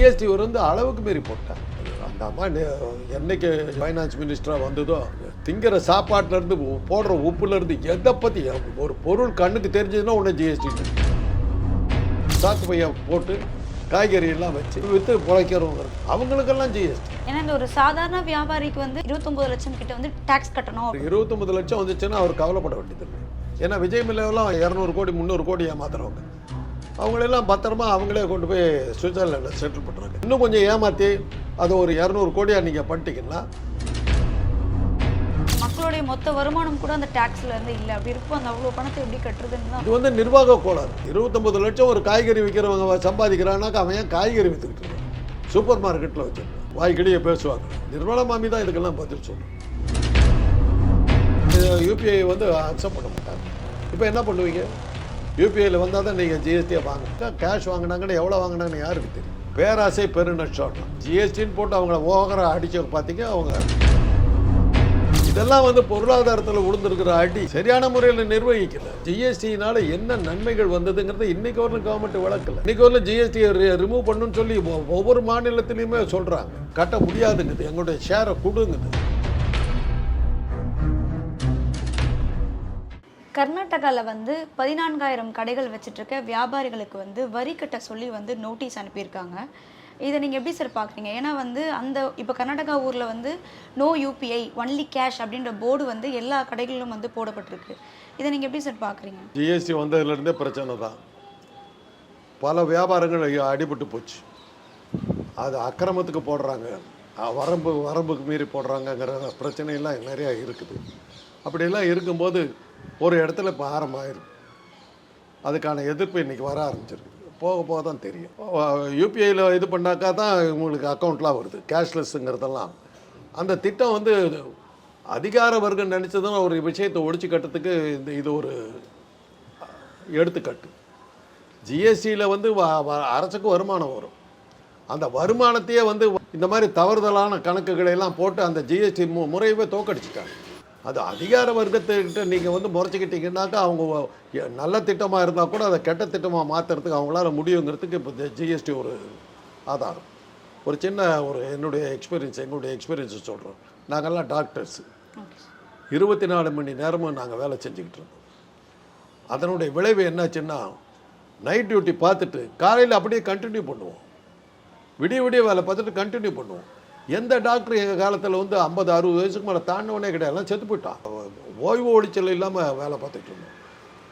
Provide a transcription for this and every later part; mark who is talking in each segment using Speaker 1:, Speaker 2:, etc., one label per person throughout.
Speaker 1: GST வந்து அளவுக்கு மீறி போட்டாங்க அந்த அம்மா என்னைக்கு ஃபைனான்ஸ் மினிஸ்டராக வந்ததோ திங்கிற சாப்பாட்டுலேருந்து போடுற உப்புலேருந்து எதை பற்றி ஒரு பொருள் கண்ணுக்கு தெரிஞ்சதுன்னா உடனே ஜிஎஸ்டி சாக்கு பையா போட்டு காய்கறி எல்லாம் வச்சு விற்று பிழைக்கிறவங்க. அவங்களுக்கெல்லாம் ஜிஎஸ்டி
Speaker 2: ஏன்னா இந்த ஒரு சாதாரண வியாபாரிக்கு வந்து இருபத்தொன்பது லட்சம் கிட்ட வந்து டாக்ஸ் கட்டணும்.
Speaker 1: இருபத்தொம்பது லட்சம் வந்துச்சுன்னா அவர் கவலைப்பட வேண்டியதில்லை. ஏன்னா விஜய் மில்லெல்லாம் இரநூறு கோடி முந்நூறு கோடி ஏமாத்துறவங்க. அவங்களெல்லாம் பத்திரமா அவங்களே கொண்டு போய் சுவிட்சர்லாண்டில் செட்டில் பண்ணுறாங்க இன்னும் கொஞ்சம் ஏமாற்றி அது ஒரு இரநூறு கோடியாக நீங்கள் பண்ணிட்டீங்கன்னா
Speaker 2: மக்களுடைய மொத்த வருமானம் கூட அந்த டாக்ஸ்ல இருந்து இல்லை. அப்படி இருக்கும். அந்த அவ்வளோ பணத்தை எப்படி கட்டுறதுன்னு தான்.
Speaker 1: இது வந்து நிர்வாக கோளாறு. இருபத்தொம்பது லட்சம் ஒரு காய்கறி விற்கிறவங்க சம்பாதிக்கிறானாக்கா அவன் ஏன் காய்கறி விற்றுக்கிட்டு இருக்கான் சூப்பர் மார்க்கெட்டில் வச்சிருக்கான். வாய்க்கடியே பேசுவாங்க. நிர்மலா மாமி தான் இதுக்கெல்லாம் பதில் சொல்லணும் யூபிஐ வந்து அக்செப்ட் பண்ண மாட்டாங்க. இப்போ என்ன பண்ணுவீங்க? யூபிஐயில் வந்தால் தான் நீங்கள் ஜிஎஸ்டியை வாங்க கேஷ் வாங்கினாங்கன்னு எவ்வளோ வாங்கினாங்கன்னு யாருக்கு தெரியும்? பேராசை பெருநஷ்டம் ஜிஎஸ்டின்னு போட்டு அவங்கள ஓகர அடிச்சு பார்த்தீங்க அவங்க இதெல்லாம் வந்து பொருளாதாரத்தில் உளுந்திருக்கிற அடி. சரியான முறையில் நிர்வகிக்கல. ஜிஎஸ்டினால என்ன நன்மைகள் வந்ததுங்கிறத இன்னைக்கு வரலும் கவர்மெண்ட் விளக்கல. இன்னைக்கு வரலும் ஜிஎஸ்டியை ரிமூவ் பண்ணுன்னு சொல்லி ஒவ்வொரு மாநிலத்திலையுமே சொல்கிறாங்க கட்ட முடியாதுங்குது. எங்களுடைய ஷேரை கொடுங்குது.
Speaker 2: கர்நாடகாவில் வந்து பதினான்காயிரம் கடைகள் வச்சுட்ருக்க வியாபாரிகளுக்கு வந்து வரி கட்ட சொல்லி வந்து நோட்டீஸ் அனுப்பியிருக்காங்க. இதை நீங்கள் எப்படி சார் பார்க்குறீங்க ஏன்னா வந்து அந்த இப்போ கர்நாடகா ஊரில் வந்து நோ யூபிஐ ஒன்லி கேஷ் அப்படின்ற போர்டு வந்து எல்லா கடைகளிலும் வந்து போடப்பட்டிருக்கு. இதை நீங்கள் எப்படி சார் பார்க்குறீங்க
Speaker 1: ஜிஎஸ்டி வந்ததுலேருந்தே பிரச்சனை தான். பல வியாபாரங்கள் அடிபட்டு போச்சு. அது அக்கிரமத்துக்கு போடுறாங்க. வரம்பு வரம்புக்கு மீறி போடுறாங்கங்கிற பிரச்சனையெல்லாம் நிறையா இருக்குது. அப்படியெல்லாம் இருக்கும்போது ஒரு இடத்துல இப்போ ஆரம்பமாயிருக்கு அதுக்கான எதிர்ப்பு இன்னைக்கு வர ஆரம்பிச்சிருக்கு. போக போக தான் தெரியும். யூபிஐயில் இது பண்ணாக்கா தான் உங்களுக்கு அக்கௌண்ட்லாம் வருது. கேஷ்லெஸ்ஸுங்கிறதெல்லாம். அந்த திட்டம் வந்து அதிகார வர்க்கம் நினச்சதும் ஒரு விஷயத்தை ஒழிச்சு கட்டுறதுக்கு இந்த இது ஒரு எடுத்துக்காட்டு. ஜிஎஸ்டியில் வந்து வ- வ- அரசுக்கு வருமானம் வரும். அந்த வருமானத்தையே வந்து இந்த மாதிரி தவறுதலான கணக்குகளை எல்லாம் போட்டு அந்த ஜிஎஸ்டி மு முறையவே தோக்கடிச்சிட்டாங்க. அது அதிகார வர்க்கத்துக்கிட்ட நீங்கள் வந்து முறைச்சிக்கிட்டீங்கன்னாக்கா அவங்க நல்ல திட்டமாக இருந்தால் கூட அதை கெட்ட திட்டமாக மாற்றுறதுக்கு அவங்களால முடியுங்கிறதுக்கு இப்போ ஜிஎஸ்டி ஒரு ஆதாரம். ஒரு சின்ன ஒரு என்னுடைய எக்ஸ்பீரியன்ஸ் எங்களுடைய எக்ஸ்பீரியன்ஸை சொல்கிறோம் நாங்கள்லாம் டாக்டர்ஸ் இருபத்தி நாலு மணி நேரமும் நாங்கள் வேலை செஞ்சுக்கிட்டு இருந்தோம். அதனுடைய விளைவு என்னாச்சுன்னா நைட் டியூட்டி பார்த்துட்டு காலையில் அப்படியே கண்டினியூ பண்ணுவோம். விடிய விடிய வேலை பார்த்துட்டு கண்டினியூ பண்ணுவோம். எந்த டாக்டர் எங்கள் காலத்தில் வந்து ஐம்பது அறுபது வயசுக்கு மேலே தாண்டவனே கிடையாது. எல்லாம் செத்து போயிட்டான். ஓய்வு ஒழிச்சல் இல்லாமல் வேலை பார்த்துட்டு இருந்தோம்.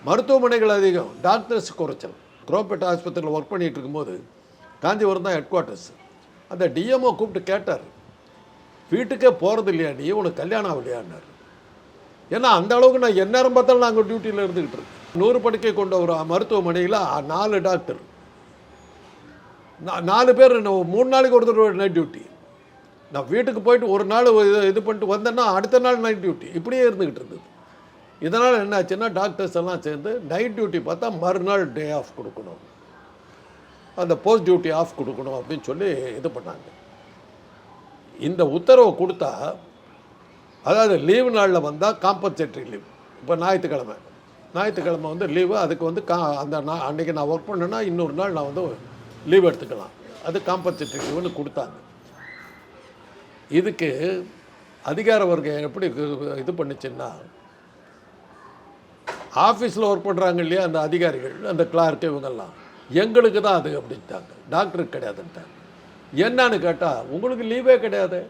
Speaker 1: மருத்துவமனைகள் அதிகம். டாக்டர்ஸ் குறைச்சல். குரோப்பேட் ஆஸ்பத்திரியில் ஒர்க் பண்ணிகிட்டு இருக்கும்போது காஞ்சிபுரம் தான் ஹெட் குவார்ட்டர்ஸ் அந்த டிஎம்ஓ கூப்பிட்டு கேட்டார். வீட்டுக்கே போகிறது இல்லையா நீ? உனக்கு கல்யாணம் ஆகலையான்னாரு. ஏன்னா அந்த அளவுக்கு நான் எந்நேரம் பார்த்தாலும் நாங்கள் டியூட்டியில் இருந்துக்கிட்டு இருக்கோம் நூறு படுக்கை கொண்ட ஒரு மருத்துவமனையில் நாலு டாக்டர். நாலு பேர் மூணு நாளைக்கு ஒரு தடவை நைட் டியூட்டி நான் வீட்டுக்கு போயிட்டு ஒரு நாள் இது இது பண்ணிட்டு வந்தேன்னா அடுத்த நாள் நைட் டியூட்டி இப்படியே இருந்துக்கிட்டு இருந்தது. இதனால் என்ன ஆச்சுன்னா டாக்டர்ஸ் எல்லாம் சேர்ந்து நைட் டியூட்டி பார்த்தா மறுநாள் டே ஆஃப் கொடுக்கணும். அந்த போஸ்ட் டியூட்டி ஆஃப் கொடுக்கணும் அப்படின்னு சொல்லி இது பண்ணாங்க. இந்த உத்தரவை கொடுத்தா அதாவது லீவு நாளில் வந்தால் காம்பன்சேட்டரி லீவ் இப்போ ஞாயிற்றுக்கிழமை. ஞாயிற்றுக்கிழமை வந்து லீவு அதுக்கு வந்து கா அந்த நான் அன்றைக்கி நான் ஒர்க் பண்ணேன்னா இன்னொரு நாள் நான் வந்து லீவ் எடுத்துக்கலாம். அது காம்பன்சேட்டரி லீவுன்னு கொடுத்தாங்க. இதுக்கு அதிகார வர்க்கம் எப்படி இது- பண்ணுச்சுன்னா ஆஃபீஸில் ஒர்க் பண்ணுறாங்க இல்லையா அந்த அதிகாரிகள் அந்த கிளார்க்கு இவங்கெல்லாம். எங்களுக்கு தான் அது அப்படின்ட்டாங்க. டாக்டருக்கு கிடையாதுன்ட்டாங்க. என்னன்னு கேட்டால் உங்களுக்கு லீவே கிடையாது.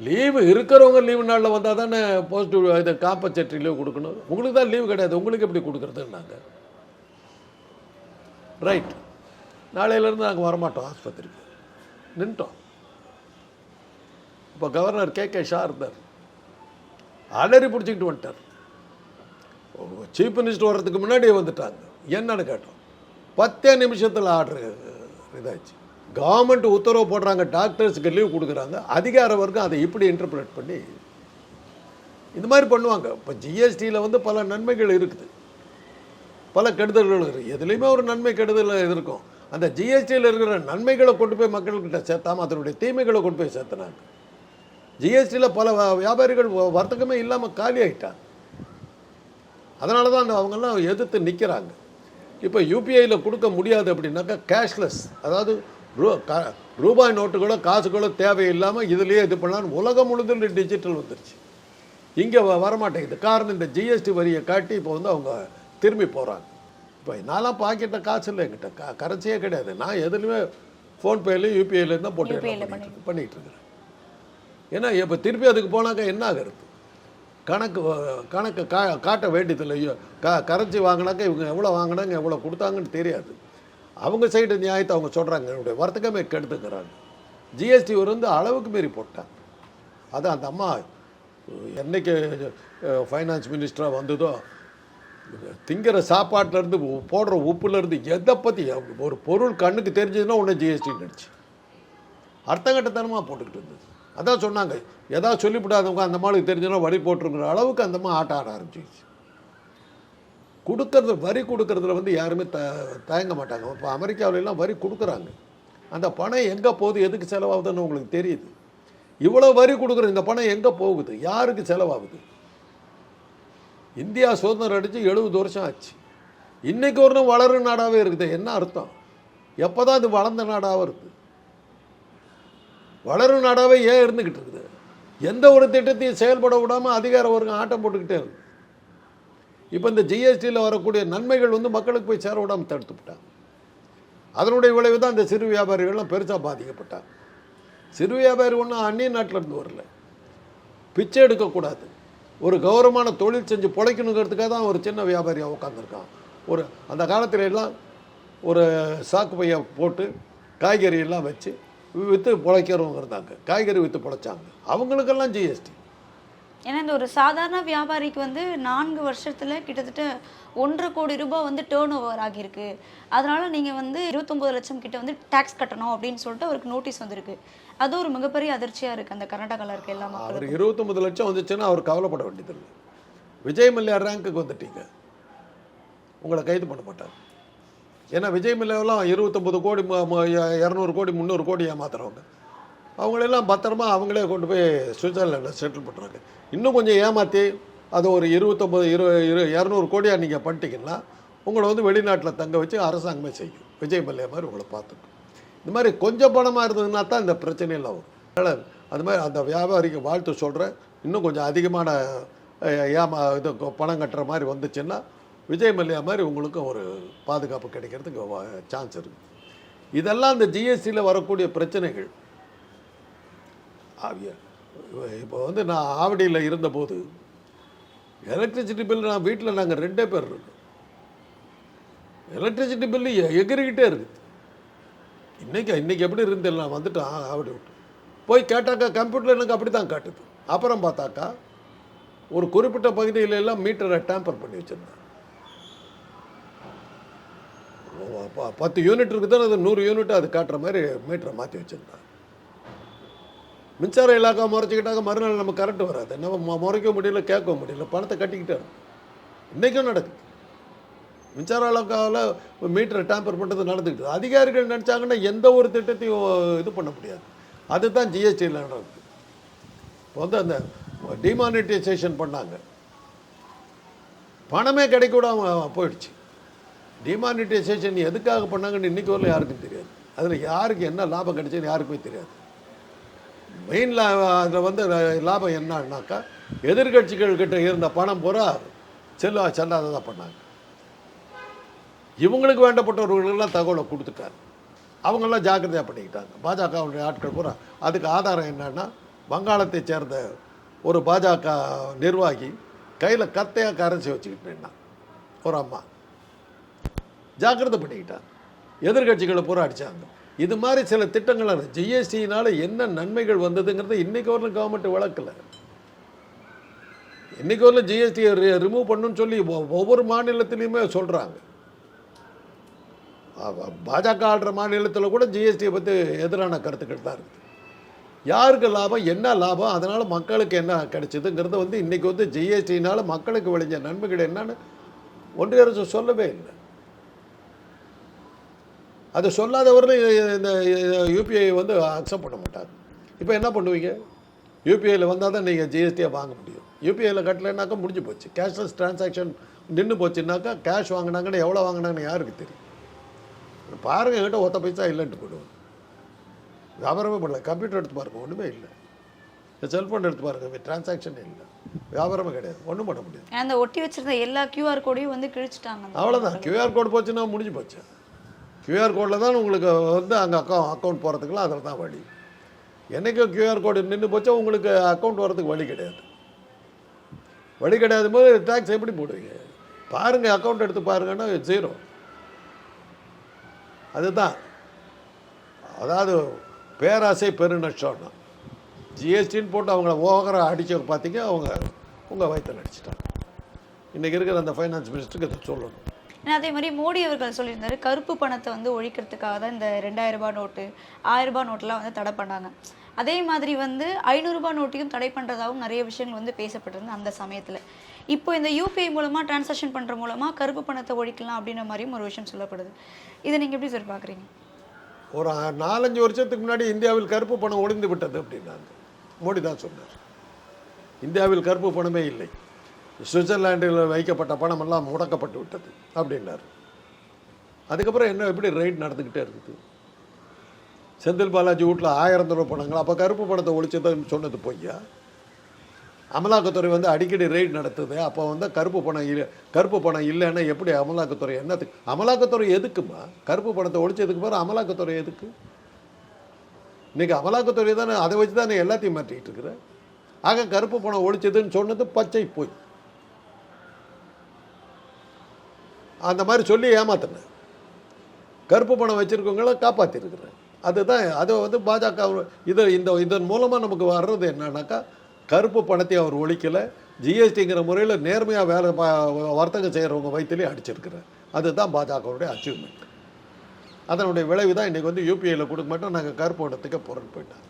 Speaker 1: லீவு இருக்கிறவங்க லீவு நாளில் வந்தால் தானே பாசிட்டிவ் இது காம்பன்சேட்டரி லீவ் கொடுக்கணும். உங்களுக்கு தான் லீவு கிடையாது. உங்களுக்கு எப்படி கொடுக்குறதுன்னாங்க. ரைட் நாளையிலேருந்து நாங்கள் வரமாட்டோம் ஆஸ்பத்திரிக்கு. நின்ட்டோம். இப்போ கவர்னர் கே கே ஷா இருந்தார் அலறி பிடிச்சிக்கிட்டு வந்துட்டார். சீஃப் மினிஸ்டர் வர்றதுக்கு முன்னாடியே வந்துட்டாங்க. என்னன்னு கேட்டோம். பத்தே நிமிஷத்தில் ஆர்டர் இதாச்சு கவர்மெண்ட் உத்தரவு போடுறாங்க டாக்டர்ஸுக்கு லீவ் கொடுக்குறாங்க. அதிகார வர்க்கம் அதை இப்படி இன்டர்பிரேட் பண்ணி இந்த மாதிரி பண்ணுவாங்க. இப்போ ஜிஎஸ்டியில் வந்து பல நன்மைகள் இருக்குது. பல கெடுதல்கள் இருக்குது எதுலேயுமே ஒரு நன்மை கெடுதல் இருக்கும் அந்த ஜிஎஸ்டியில் இருக்கிற நன்மைகளை கொண்டு போய் மக்கள்கிட்ட சேர்த்தாமல் அதனுடைய தீமைகளை கொண்டு போய் சேர்த்துனாங்க. ஜிஎஸ்டியில் பல வியாபாரிகள் வர்த்தகமே இல்லாமல் காலி ஆயிட்டாங்க அதனால தான் அந்த அவங்கெல்லாம் எதிர்த்து நிற்கிறாங்க இப்போ யூபிஐயில் கொடுக்க முடியாது அப்படின்னாக்கா கேஷ்லெஸ் அதாவது ரூ க ரூபாய் நோட்டுகளோ காசுகளோ தேவையில்லாமல் இதுலேயே இது பண்ணலாம் உலகம் முழுதும் டிஜிட்டல் வந்துருச்சு. இங்கே வரமாட்டேங்குது. காரணம் இந்த ஜிஎஸ்டி வரியை காட்டி இப்போ வந்து அவங்க திரும்பி போகிறாங்க இப்போ நான்லாம் பாக்கெட்டில் காசு இல்லை என்கிட்ட. க கரன்சியே கிடையாது. நான் எதுலையுமே ஃபோன்பேலையும் யூபிஐலேயும் தான் போட்டு பண்ணிகிட்டு இருக்கிறேன். ஏன்னா இப்போ திருப்பி அதுக்கு போனாக்கா என்ன ஆகிறது கணக்கு கணக்கு கா காட்ட வேண்டியதில்லை ஐயோ க கரன்சி வாங்கினாக்கா இவங்க எவ்வளோ வாங்கினாங்க எவ்வளோ கொடுத்தாங்கன்னு தெரியாது. அவங்க சைடு நியாயத்தை அவங்க சொல்கிறாங்க என்னுடைய வர்த்தகமே கெடுத்துக்கிறாங்க. ஜிஎஸ்டி வந்து அளவுக்கு மீறி போட்டாங்க. அது அந்த அம்மா என்னைக்கு ஃபைனான்ஸ் மினிஸ்டராக வந்ததோ திங்கிற சாப்பாட்டிலேருந்து போடுற உப்புலேருந்து எதை பற்றி ஒரு பொருள் கண்ணுக்கு தெரிஞ்சதுன்னா உடனே ஜிஎஸ்டி நினச்சி அர்த்தங்கட்டத்தனமாக போட்டுக்கிட்டு இருந்தது. அதான் சொன்னாங்க. எதாவது சொல்லிவிடாதவங்க அந்த மாளுக்கு தெரிஞ்சுன்னா வரி போட்டிருக்கிற அளவுக்கு அந்த மாதிரி ஆட்ட ஆட ஆரம்பிச்சிச்சு கொடுக்கறது வரி கொடுக்கறதுல வந்து யாருமே த தயங்க மாட்டாங்க. இப்போ அமெரிக்காவிலலாம் வரி கொடுக்குறாங்க. அந்த பணம் எங்கே போகுது எதுக்கு செலவாகுதுன்னு உங்களுக்கு தெரியுது. இவ்வளோ வரி கொடுக்குற இந்த பணம் எங்கே போகுது யாருக்கு செலவாகுது? இந்தியா சுதந்திரம் அடித்து எழுபது வருஷம் ஆச்சு. இன்றைக்கு ஒரு நாள் வளரும் நாடாகவே இருக்குது. என்ன அர்த்தம்? எப்போ தான் இது வளர்ந்த நாடாக இருக்குது வளரும் நாடாகவே ஏன் இருந்துக்கிட்டு இருக்குது? எந்த ஒரு திட்டத்தையும் செயல்பட விடாமல் அதிகார வர்க்கம் ஆட்டம் போட்டுக்கிட்டே இருக்கு. இப்போ இந்த ஜிஎஸ்டியில் வரக்கூடிய நன்மைகள் வந்து மக்களுக்கு போய் சேர விடாமல் தடுத்து விட்டாங்க. அதனுடைய விளைவு தான் இந்த சிறு வியாபாரிகள்லாம் பெருசாக பாதிக்கப்பட்டாங்க. சிறு வியாபாரி ஒன்றும் அந்நிய நாட்டிலேருந்து வரல. பிச்சை எடுக்கக்கூடாது ஒரு கௌரவமான தொழில் செஞ்சு பிழைக்கணுங்கிறதுக்காக தான் ஒரு சின்ன வியாபாரியாக உட்காந்துருக்கான் ஒரு அந்த காலத்துல எல்லாம் ஒரு சாக்கு பையை போட்டு காய்கறி எல்லாம் வச்சு விற்று பிழைக்கிறவங்க இருந்தாங்க காய்கறி விற்று பிழைச்சாங்க. அவங்களுக்கெல்லாம் ஜிஎஸ்டி
Speaker 2: ஏன்னா இந்த ஒரு சாதாரண வியாபாரிக்கு வந்து நான்கு வருஷத்துல கிட்டத்தட்ட ஒன்றரை கோடி ரூபாய் வந்து டேர்ன் ஓவர் ஆகியிருக்கு. அதனால நீங்க வந்து இருபத்தொன்பது லட்சம் கிட்ட வந்து டாக்ஸ் கட்டணும் அப்படின்னு சொல்லிட்டு அவருக்கு நோட்டீஸ் வந்திருக்கு. அது ஒரு மிகப்பெரிய அதிர்ச்சியா இருக்கு அந்த கர்நாடகால இருக்க எல்லா மக்களுக்கும்.
Speaker 1: அவர் இருபத்தொம்பது லட்சம் வந்துச்சுன்னா அவர் கவலைப்பட வேண்டியதில்லை. விஜய் மல்லையா ரேங்க்குக்கு வந்துட்டீங்க. உங்களை கைது பண்ண மாட்டார். ஏன்னா விஜய் மல்லையாவெல்லாம் இருபத்தொம்பது கோடி இரநூறு கோடி முந்நூறு கோடி ஏமாத்துறவங்க. அவங்களெல்லாம் பத்திரமா அவங்களே கொண்டு போய் சுவிட்சர்லாண்டில் செட்டில் பண்ணுறாங்க இன்னும் கொஞ்சம் ஏமாற்றி அது ஒரு இருபத்தொம்பது இரு இரு இரநூறு கோடியாக நீங்கள் பண்ணிட்டீங்கன்னா உங்களை வந்து வெளிநாட்டில் தங்க வச்சு அரசாங்கமே செய்யும். விஜய் மல்லையா மாதிரி உங்களை பார்த்துக்கும். இந்த மாதிரி கொஞ்சம் பணமாக இருந்ததுன்னா தான் இந்த பிரச்சனையெல்லாம் வரும். அதனால் அது மாதிரி அந்த வியாபாரிக்கு வாழ்த்து சொல்கிறேன் இன்னும் கொஞ்சம் அதிகமான ஏமா இது பணம் கட்டுற மாதிரி வந்துச்சுன்னா விஜய் மல்லையா மாதிரி உங்களுக்கும் ஒரு பாதுகாப்பு கிடைக்கிறதுக்கு சான்ஸ் இருக்குது இதெல்லாம் இந்த ஜிஎஸ்டியில் வரக்கூடிய பிரச்சனைகள். இப்போ வந்து நான் ஆவடியில் இருந்தபோது எலக்ட்ரிசிட்டி பில் நான் வீட்டில் நாங்கள் ரெண்டே பேர் இருக்கோம். எலக்ட்ரிசிட்டி பில்லு எகிரிக்கிட்டே இருக்குது இன்றைக்கி இன்றைக்கி எப்படி இருந்தேன் நான் வந்துட்டேன் ஆ, ஆவடி விட்டு போய் கேட்டாக்கா கம்ப்யூட்டர் எனக்கு அப்படி தான் காட்டுது. அப்புறம் பார்த்தாக்கா ஒரு குறிப்பிட்ட பகுதியில எல்லாம் மீட்டரை டேம்பர் பண்ணி வச்சிருந்தேன் பத்து யூனிட் இருக்குதுன்னு அது நூறு யூனிட் அது காட்டுற மாதிரி மீட்டரை மாற்றி வச்சுருந்தாங்க. மின்சார இலாக்கா முறைச்சிக்கிட்டாக்க மறுநாள் நம்ம கரண்ட் வராது. நம்ம முறைக்க முடியல கேட்க முடியல பணத்தை கட்டிக்கிட்டே இன்றைக்கும் நடக்குது. மின்சார இலாக்காவில் மீட்டரை டேம்பர் பண்ணுறது நடந்துக்கிட்டு அதிகாரிகள் நினச்சாங்கன்னா எந்த ஒரு திட்டத்தையும் இது பண்ண முடியாது. அதுதான் ஜிஎஸ்டியில் நடக்குது. இப்போ வந்து அந்த டிமானிட்டைசேஷன் பண்ணாங்க. பணமே கிடைக்கூடாமல் போயிடுச்சு. டிமானிட்டைசேஷன் எதுக்காக பண்ணாங்கன்னு இன்றைக்கி வரல யாருக்கும் தெரியாது. அதில் யாருக்கு என்ன லாபம் கிடைச்சதுன்னு யாருக்குமே தெரியாது. மெயின் லா அதில் வந்து லாபம் என்னன்னாக்கா எதிர்கட்சிகள் கிட்ட இருந்த பணம் பூரா செல்ல செல்லாததாக பண்ணாங்க. இவங்களுக்கு வேண்டப்பட்டவர்களுக்கெல்லாம் தகவலை கொடுத்துட்டாரு அவங்கெல்லாம் ஜாக்கிரதையாக பண்ணிக்கிட்டாங்க. பாஜகவுடைய ஆட்கள் பூரா. அதுக்கு ஆதாரம் என்னன்னா வங்காளத்தை சேர்ந்த ஒரு பாஜக நிர்வாகி கையில் கத்தையாக கரைச்சி வச்சுக்கிட்டு நின்னான். ஒரு அம்மா. ஜாக்கிரதை பண்ணிக்கிட்டாங்க எதிர்கட்சிகளை போராடிச்சாங்க. இது மாதிரி சில திட்டங்கள் ஜிஎஸ்டியினால் என்ன நன்மைகள் வந்ததுங்கிறத இன்றைக்கி வரலும் கவர்மெண்ட் விளக்கலை. இன்னைக்கு வரலும் ஜிஎஸ்டியை ரிமூவ் பண்ணுன்னு சொல்லி ஒவ்வொரு மாநிலத்திலையுமே சொல்கிறாங்க பாஜக ஆடுற மாநிலத்தில் கூட ஜிஎஸ்டியை பற்றி எதிரான கருத்துக்கள் தான் இருக்குது யாருக்கு லாபம் என்ன லாபம் அதனால் மக்களுக்கு என்ன கிடைச்சிதுங்கிறத வந்து இன்றைக்கி வந்து ஜிஎஸ்டினால் மக்களுக்கு விளைஞ்ச நன்மைகள் என்னன்னு ஒன்றிய அரசு சொல்லவே இல்லை. அது சொல்லாதவர்கள் இந்த யூபிஐ வந்து அக்செப்ட் பண்ண மாட்டாங்க இப்போ என்ன பண்ணுவீங்க? யூபிஐயில் வந்தால் தான் நீங்கள் ஜிஎஸ்டியை வாங்க முடியும். யூபிஐயில் கட்டலைன்னாக்கா முடிஞ்சு போச்சு. கேஷ்லெஸ் டிரான்சாக்ஷன் நின்று போச்சுன்னாக்கா கேஷ் வாங்கினாங்கன்னு எவ்வளோ வாங்கினாங்கன்னு யாருக்கு தெரியும்? பாருங்க என்கிட்ட ஒத்த பைசா இல்லைன்ட்டு போயிடுவோம் வியாபாரமே பண்ணல. கம்ப்யூட்டர் எடுத்து பாருங்க ஒன்றுமே இல்லை. செல்ஃபோன் எடுத்து பாருங்க டிரான்சாக்ஷனே இல்லை. வியாபாரமே கிடையாது. ஒன்றும் பண்ண முடியாது.
Speaker 2: அந்த ஒட்டி வச்சிருந்த எல்லா கியூஆர் கோடையும் வந்து கிழிச்சிட்டாங்க.
Speaker 1: அவ்வளோதான் கியூஆர் கோட் போச்சுன்னா முடிஞ்சு போச்சு. கியூஆர் கோடில் தான் உங்களுக்கு வந்து அங்கே அக்கௌண்ட் அக்கௌண்ட் போகிறதுக்குலாம் அதில் தான் வழி. என்றைக்கும் கியூஆர் கோடு நின்று போச்சா உங்களுக்கு அக்கௌண்ட் வரதுக்கு வழி கிடையாது. வழி கிடையாது போது டேக்ஸ் எப்படி போடுவீங்க? பாருங்கள் அக்கௌண்ட் எடுத்து பாருங்கன்னா ஜீரோ அதுதான். அதாவது பேராசை பெருநஷ்டம்னா ஜிஎஸ்டின்னு போட்டு அவங்கள ஓகர அடிச்ச பார்த்தீங்க அவங்க உங்கள் வயிற்றில் அடிச்சிட்டாங்க. இன்றைக்கி இருக்கிற அந்த ஃபைனான்ஸ் மினிஸ்டருக்கு இதை சொல்லணும்.
Speaker 2: ஏன்னா அதே மாதிரி மோடி அவர்கள் சொல்லியிருந்தாரு கருப்பு பணத்தை வந்து ஒழிக்கிறதுக்காக தான் இந்த ரெண்டாயிரம் ரூபாய் நோட்டு ஆயிரம் ரூபாய் நோட்டெலாம் வந்து தடை பண்ணாங்க. அதே மாதிரி வந்து ஐநூறுரூபா நோட்டையும் தடை பண்ணுறதாகவும் நிறைய விஷயங்கள் வந்து பேசப்பட்டிருந்து அந்த சமயத்தில். இப்போ இந்த யூபிஐ மூலமாக டிரான்சாக்ஷன் பண்ணுற மூலமாக கருப்பு பணத்தை ஒழிக்கலாம் அப்படின்ற மாதிரியும் ஒரு விஷயம் சொல்லப்படுது. இதை நீங்கள் எப்படி சார் பார்க்குறீங்க
Speaker 1: ஒரு நாலஞ்சு வருஷத்துக்கு முன்னாடி இந்தியாவில் கருப்பு பணம் ஒளிந்து விட்டது அப்படின்னாங்க. மோடி தான் சொன்னார். இந்தியாவில் கருப்பு பணமே இல்லை. சுவிட்சர்லாண்டில் வைக்கப்பட்ட பணமெல்லாம் முடக்கப்பட்டு விட்டது அப்படின்னார். அதுக்கப்புறம் என்ன எப்படி ரைட் நடந்துக்கிட்டே இருக்குது? செந்தில் பாலாஜி வீட்டில் ஆயிரம் ரூபாய் பணங்கள் அப்போ கருப்பு பணத்தை ஒழிச்சதுன்னு சொன்னது பொய்யா? அமலாக்கத்துறை வந்து அடிக்கடி ரெய்ட் நடத்துது அப்போ வந்து கருப்பு பணம் இல்லை கருப்பு பணம் இல்லைன்னா எப்படி அமலாக்கத்துறை என்னத்துக்கு அமலாக்கத்துறை எதுக்குமா? கருப்பு பணத்தை ஒழிச்சதுக்கு பிறகு அமலாக்கத்துறை எதுக்கு? இன்றைக்கி அமலாக்கத்துறை தானே அதை வச்சு தானே எல்லாத்தையும் மாற்றிக்கிட்டு இருக்கிற? ஆக கருப்பு பணம் ஒழிச்சதுன்னு சொன்னது பச்சை போய். அந்த மாதிரி சொல்லி ஏமாத்தினேன். கருப்பு பணம் வச்சுருக்கவங்கள காப்பாற்றிருக்கிறேன் அதுதான் அதை வந்து பாஜக இது இந்த இதன் மூலமாக நமக்கு வர்றது என்னன்னாக்கா கருப்பு பணத்தை அவர் ஒழிக்கலை ஜிஎஸ்டிங்கிற முறையில் நேர்மையாக வேலை வர்த்தகம் செய்கிறவங்க வயிற்றுலேயே அடிச்சிருக்கிறேன். அதுதான் பாஜகவுடைய அச்சீவ்மெண்ட் அதனுடைய விளைவு தான் இன்றைக்கி வந்து யூபிஐயில் கொடுக்க மாட்டோம் நாங்கள் கருப்பு பணத்துக்கு பொருள் போயிட்டோம்.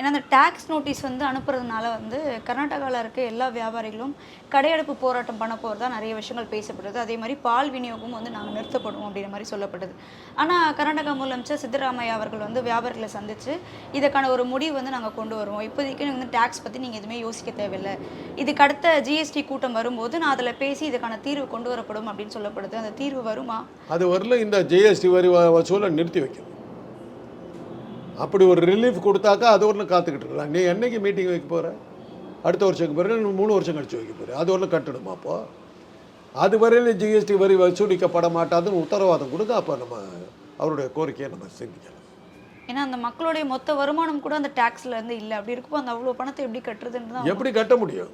Speaker 2: ஏன்னா அந்த டேக்ஸ் நோட்டீஸ் வந்து அனுப்புறதுனால வந்து கர்நாடகாவில் இருக்க எல்லா வியாபாரிகளும் கடையடைப்பு போராட்டம் பண்ண போகிறதா நிறைய விஷயங்கள் பேசப்படுது. அதே மாதிரி பால் விநியோகம் வந்து நாங்கள் நிறுத்தப்படும் அப்படின்ற மாதிரி சொல்லப்படுது. ஆனால் கர்நாடகா முதலமைச்சர் சித்தராமையா அவர்கள் வந்து வியாபாரிகளை சந்தித்து இதற்கான ஒரு முடிவு வந்து நாங்கள் கொண்டு வருவோம். இப்போதைக்கு வந்து டேக்ஸ் பற்றி நீங்கள் எதுவுமே யோசிக்க தேவையில்லை. இதுக்கு அடுத்த ஜிஎஸ்டி கூட்டம் வரும்போது நான் அதில் பேசி இதுக்கான தீர்வு கொண்டு வரப்படும் அப்படின்னு சொல்லப்படுது. அந்த தீர்வு வருமா?
Speaker 1: அது வரல. இந்த ஜிஎஸ்டி வரி வசூலை நிறுத்தி வைக்கணும். அப்படி ஒரு ரிலீஃப் கொடுத்தாக்கா அது ஒன்று காத்துக்கிட்டு இருக்கலாம். நீ என்னைக்கு மீட்டிங் வைக்க போகிற அடுத்த வருஷத்துக்கு பிறகு மூணு வருஷம் கழிச்சு வைக்க போகிற அது ஒன்று கட்டணுமா அப்போ? அது வரையில் ஜிஎஸ்டி வரி வசூலிக்கப்பட மாட்டாதுன்னு உத்தரவாதம் கொடுங்க. அப்போ நம்ம அவருடைய கோரிக்கையை நம்ம சிந்திக்கலாம்.
Speaker 2: ஏன்னா அந்த மக்களுடைய மொத்த வருமானம் கூட அந்த டேக்ஸ்ல இருந்து இல்லை. அப்படி இருக்கும்போது அந்த அவ்வளோ பணத்தை எப்படி கட்டுறதுன்னு தான்
Speaker 1: எப்படி கட்ட முடியும்?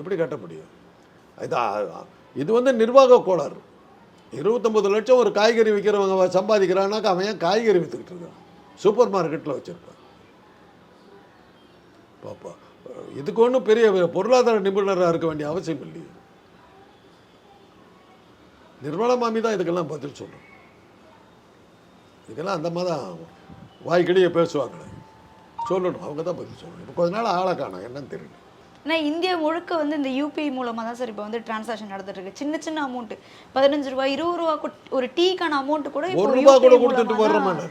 Speaker 1: எப்படி கட்ட முடியும்? இது இது வந்து நிர்வாக கோளாறு. இருபத்தொம்பது லட்சம் ஒரு காய்கறி விற்கிறவங்க சம்பாதிக்கிறான்னாக்கா அவன் ஏன் காய்கறி விற்றுக்கிட்டு இருக்கான்? சூப்பர் மார்க்கெட்டில் வச்சுருப்பேன் பாப்பா இதுக்கு ஒன்றும் பெரிய பொருளாதார நிபுணராக இருக்க வேண்டிய அவசியம் இல்லையே. நிர்மலா மாமி தான் இதுக்கெல்லாம் பதில் சொல்லணும் இதுக்கெல்லாம் அந்த மாதிரி தான் வாய்க்கடியே பேசுவாங்களே. சொல்லணும் அவங்க தான் பதில் சொல்லணும். இப்போ கொஞ்ச நாள் ஆளை காணோம் என்னன்னு தெரியல.
Speaker 2: ஏன்னா இந்தியா முழுக்க வந்து இந்த யூபிஐ மூலமாக தான் சார் இப்போ வந்து டிரான்சாக்ஷன் நடந்துட்டு இருக்கு சின்ன சின்ன அமௌண்ட் பதினஞ்சு ரூபாய் இருபது ரூபா ஒரு டீக்கான அமௌண்ட் கூட
Speaker 1: ஒரு ரூபா கூட கொடுத்துட்டு வர்றேன் நான்?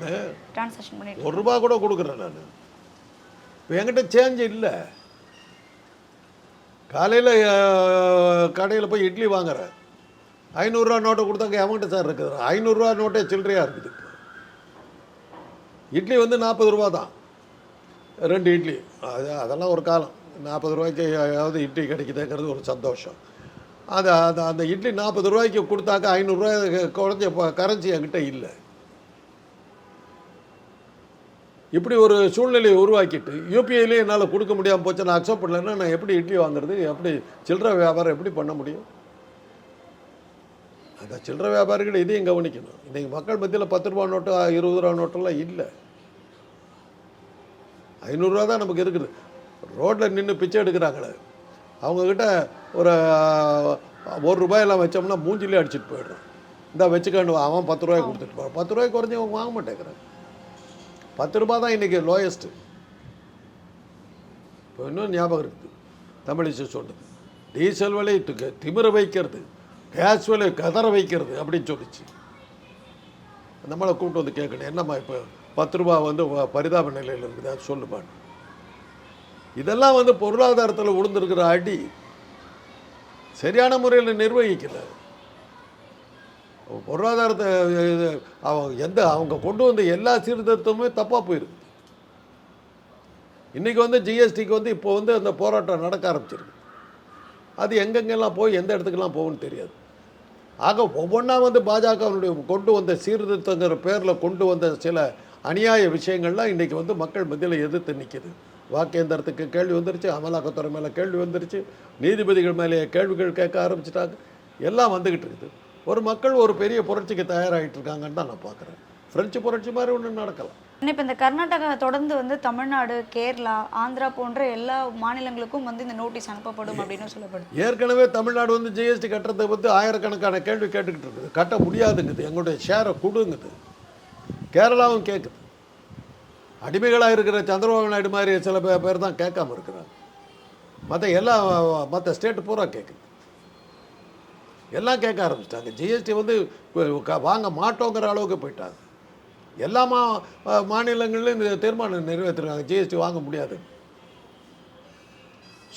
Speaker 2: டிரான்சாக்ஷன் பண்ணிட்டு
Speaker 1: ஒரு ரூபா கூட கொடுக்குறேன் நான். இப்போ என்கிட்ட சேஞ்ச் இல்லை. காலையில் கடையில் போய் இட்லி வாங்குறேன். ஐநூறுரூவா நோட்டை கொடுத்தாங்க எவன்கிட்ட சார் இருக்குது? ஐநூறுரூவா நோட்டே சில்லறையாக இருக்குது. இட்லி வந்து நாற்பது ரூபா தான். ரெண்டு இட்லி. அது அதெல்லாம் ஒரு காலம். நாற்பது ரூபாய்க்கு ஏதாவது இட்லி கிடைக்குதுங்கிறது ஒரு சந்தோஷம். அது அந்த அந்த இட்லி நாற்பது ரூபாய்க்கு கொடுத்தாக்க ஐநூறுரூவா குறைஞ்ச கரன்சி என்கிட்ட இல்லை. இப்படி ஒரு சூழ்நிலையை உருவாக்கிட்டு யூபிஐலேயே என்னால் கொடுக்க முடியாமல் போச்சு நான் அக்செப்ட் பண்ணலன்னா நான் எப்படி இட்லி வாங்குறது எப்படி சில்லற வியாபாரம் எப்படி பண்ண முடியும்? அந்த சில்லற வியாபாரிகள் இதையும் கவனிக்கணும். இன்றைக்கி மக்கள் மத்தியில் பத்து ரூபா நோட்டு இருபது ரூபா நோட்டெல்லாம் இல்லை. ஐநூறுரூவா தான் நமக்கு இருக்குது. ரோட்டில் நின்று பிச்சை எடுக்கிறாங்களே. அவங்கக்கிட்ட ஒரு ஒரு ரூபாயெல்லாம் வச்சோம்னா மூஞ்சிலே அடிச்சுட்டு போயிடுறான். இந்த வச்சுக்காண்டு அவன் பத்து ரூபாய் கொடுத்துட்டு போகிறான் பத்து ரூபாய் குறைஞ்சி அவங்க வாங்க மாட்டேங்கிறாங்க பத்து ரூபா தான் இன்றைக்கி லோயஸ்ட்டு இப்போ இன்னும் ஞாபகம் இருக்குது. தமிழிசை சொன்னது டீசல் விலை திமிர வைக்கிறது கேஸ் விலை கதற வைக்கிறது அப்படின்னு சொல்லிச்சு. நம்மளை கூப்பிட்டு வந்து கேட்கணும். என்னம்மா இப்போ பத்து ரூபா வந்து பரிதாப நிலையில் இருக்குது? அது சொல்லுமான்னு இதெல்லாம் வந்து பொருளாதாரத்தில் விழுந்திருக்கிற அடி சரியான முறையில் நிர்வகிக்கல பொருளாதாரத்தை அவங்க எந்த அவங்க கொண்டு வந்த எல்லா சீர்திருத்தமுமே தப்பாக போயிருக்கு. இன்றைக்கி வந்து ஜிஎஸ்டிக்கு வந்து இப்போ வந்து அந்த போராட்டம் நடக்க ஆரம்பிச்சிருக்கு. அது எங்கெங்கெல்லாம் போய் எந்த இடத்துக்கெல்லாம் போகும்னு தெரியாது. ஆக ஒவ்வொன்றா வந்து பாஜகவினுடைய கொண்டு வந்த சீர்திருத்தங்கிற பேரில் கொண்டு வந்த சில அநியாய விஷயங்கள்லாம் இன்றைக்கி வந்து மக்கள் மத்தியில் எதிர்த்து நிற்கிது வாக்கேந்திரத்துக்கு கேள்வி வந்துருச்சு அமலாக்கத்துறை மேலே கேள்வி வந்துருச்சு நீதிபதிகள் மேலே கேள்விகள் கேட்க ஆரம்பிச்சிட்டாங்க. எல்லாம் வந்துக்கிட்டு இருக்குது. ஒரு மக்கள் ஒரு பெரிய புரட்சிக்கு தயாராகிட்டு இருக்காங்கன்னு தான் நான் பார்க்குறேன். ஃப்ரெஞ்சு புரட்சி மாதிரி ஒன்று நடக்கலாம்.
Speaker 2: இப்போ இந்த கர்நாடகா தொடர்ந்து வந்து தமிழ்நாடு கேரளா ஆந்திரா போன்ற எல்லா மாநிலங்களுக்கும் வந்து இந்த நோட்டீஸ் அனுப்பப்படும் அப்படின்னு சொல்லப்படுது.
Speaker 1: ஏற்கனவே தமிழ்நாடு வந்து ஜிஎஸ்டி கட்டுறதை வந்து ஆயிரக்கணக்கான கேள்வி கேட்டுக்கிட்டு இருக்குது. கட்ட முடியாதுங்குது. எங்களுடைய ஷேரை கொடுங்குது. கேரளாவும் கேட்குது அடிமைகளாக இருக்கிற சந்திரபாபு நாயுடு மாதிரி சில பேர் தான் கேட்காம இருக்கிறாங்க. மற்ற எல்லா மற்ற ஸ்டேட்டு பூரா கேட்குது எல்லாம் கேட்க ஆரம்பிச்சிட்டாங்க. ஜிஎஸ்டி வந்து க- வாங்க மாட்டோங்கிற அளவுக்கு போயிட்டாங்க. எல்லா மா மாநிலங்கள்லையும் இந்த தீர்மானம் நிறைவேற்றிருக்காங்க. ஜிஎஸ்டி வாங்க முடியாது.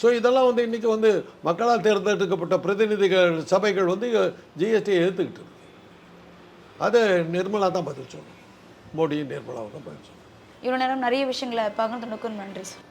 Speaker 1: ஸோ இதெல்லாம் வந்து இன்றைக்கி வந்து மக்களால் தேர்ந்தெடுக்கப்பட்ட பிரதிநிதிகள் சபைகள் வந்து ஜிஎஸ்டியை ஏற்றுக்கிட்டு இருக்கு. அது நிர்மலா தான் பதில் சொல்லணும் மோடியும் நிர்மலாவும் தான் பதில் சொல்லணும்
Speaker 2: இவ்வளோ நேரம் நிறைய விஷயங்களை பகிர்ந்துனுக்கும் நன்றி சார்.